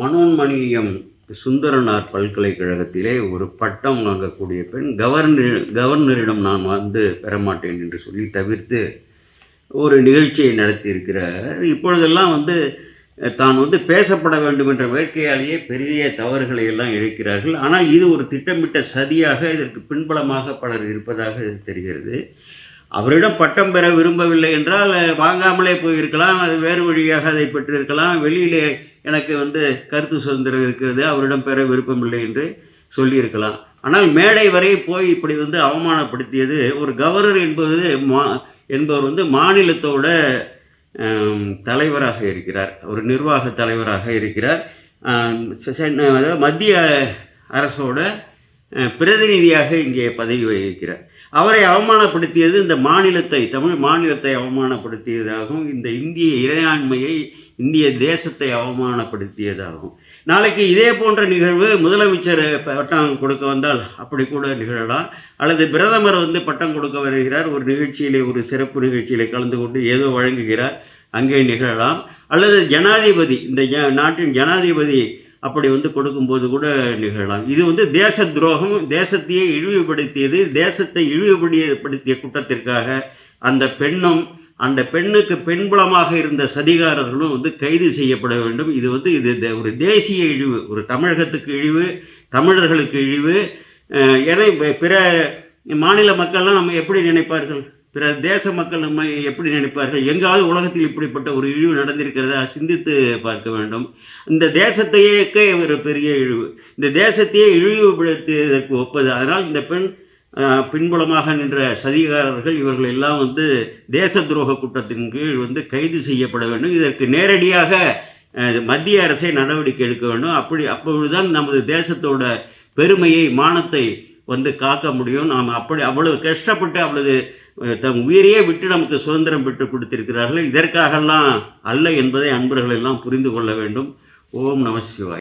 மனோன்மணியம் சுந்தரனார் பல்கலைக்கழகத்திலே ஒரு பட்டம் வாங்கக்கூடிய பெண் கவர்னர் கவர்னரிடம் நான் வந்து பெறமாட்டேன் என்று சொல்லி தவிர்த்து ஒரு நிகழ்ச்சியை நடத்தியிருக்கிறார். இப்பொழுதெல்லாம் வந்து தான் வந்து பேசப்பட வேண்டும் என்ற வேட்கையாலேயே பெரிய தவறுகளை எல்லாம் இழைக்கிறார்கள். ஆனால் இது ஒரு திட்டமிட்ட சதியாக இதற்கு பின்பலமாக பலர் இருப்பதாக தெரிகிறது. அவரிடம் பட்டம் பெற விரும்பவில்லை என்றால் வாங்காமலே போயிருக்கலாம் அது வேறு வழியாக அதை பெற்றிருக்கலாம். வெளியிலே எனக்கு வந்து கருத்து சுதந்திரம் இருக்கிறது அவரிடம் பெற விருப்பமில்லை என்று சொல்லியிருக்கலாம். ஆனால் மேடை வரை போய் இப்படி வந்து அவமானப்படுத்தியது ஒரு கவர்னர் என்பது மா என்பவர் வந்து மாநிலத்தோட தலைவராக இருக்கிறார். ஒரு நிர்வாக தலைவராக இருக்கிறார். மத்திய அரசோட பிரதிநிதியாக இங்கே பதவி வகிக்கிறார். அவரை அவமானப்படுத்தியது இந்த மாநிலத்தை தமிழ் மாநிலத்தை அவமானப்படுத்தியதாகவும் இந்த இந்திய இறையாண்மையை இந்திய தேசத்தை அவமானப்படுத்தியதாகும். நாளைக்கு இதே போன்ற நிகழ்வு முதலமைச்சர் பட்டம் கொடுக்க வந்தால் அப்படி கூட நிகழலாம். அல்லது பிரதமர் வந்து பட்டம் கொடுக்க வருகிறார். ஒரு நிகழ்ச்சியிலே ஒரு சிறப்பு நிகழ்ச்சியிலே கலந்து கொண்டு ஏதோ வழங்குகிறார். அங்கே நிகழலாம். அல்லது ஜனாதிபதி இந்த நாட்டின் ஜனாதிபதி அப்படி வந்து கொடுக்கும்போது கூட நிகழலாம். இது வந்து தேச துரோகம் தேசத்தையே இழிவுபடுத்தியது தேசத்தை இழிவுபடுத்திய குற்றத்திற்காக அந்த பெண்ணும் அந்த பெண்ணுக்கு பெண்புலமாக இருந்த சதிகாரர்களும் வந்து கைது செய்யப்பட வேண்டும். இது வந்து இது தே- ஒரு தேசிய இழிவு ஒரு தமிழகத்துக்கு இழிவு தமிழர்களுக்கு இழிவு. என ஏன்னா பிற மாநில மக்கள்லாம் நம்ம எப்படி நினைப்பார்கள்? பிற தேச மக்கள் நம்மை எப்படி நினைப்பார்கள்? எங்காவது உலகத்தில் இப்படிப்பட்ட ஒரு இழிவு நடந்திருக்கிறதா சிந்தித்து பார்க்க வேண்டும். இந்த தேசத்தையே ஒரு பெரிய இழிவு. இந்த தேசத்தையே இழிவுபடுத்தியதற்கு ஒப்பது. அதனால் இந்த பெண் பின்புலமாக நின்ற சதிகாரர்கள் இவர்கள் எல்லாம் வந்து தேச துரோக குற்றத்தின் கீழ் வந்து கைது செய்யப்பட வேண்டும். இதற்கு நேரடியாக மத்திய அரசே நடவடிக்கை எடுக்க வேண்டும். அப்படி அப்பொழுதுதான் நமது தேசத்தோட பெருமையை மானத்தை வந்து காக்க முடியும். நாம் அப்படி அவ்வளவு கஷ்டப்பட்டு அவ்வளவு தம் உயிரையே விட்டு நமக்கு சுதந்திரம் பெற்று கொடுத்திருக்கிறார்கள். இதற்காகலாம் அல்ல என்பதை அன்பர்கள் எல்லாம் புரிந்து கொள்ள வேண்டும். ஓம் நம சிவாய்.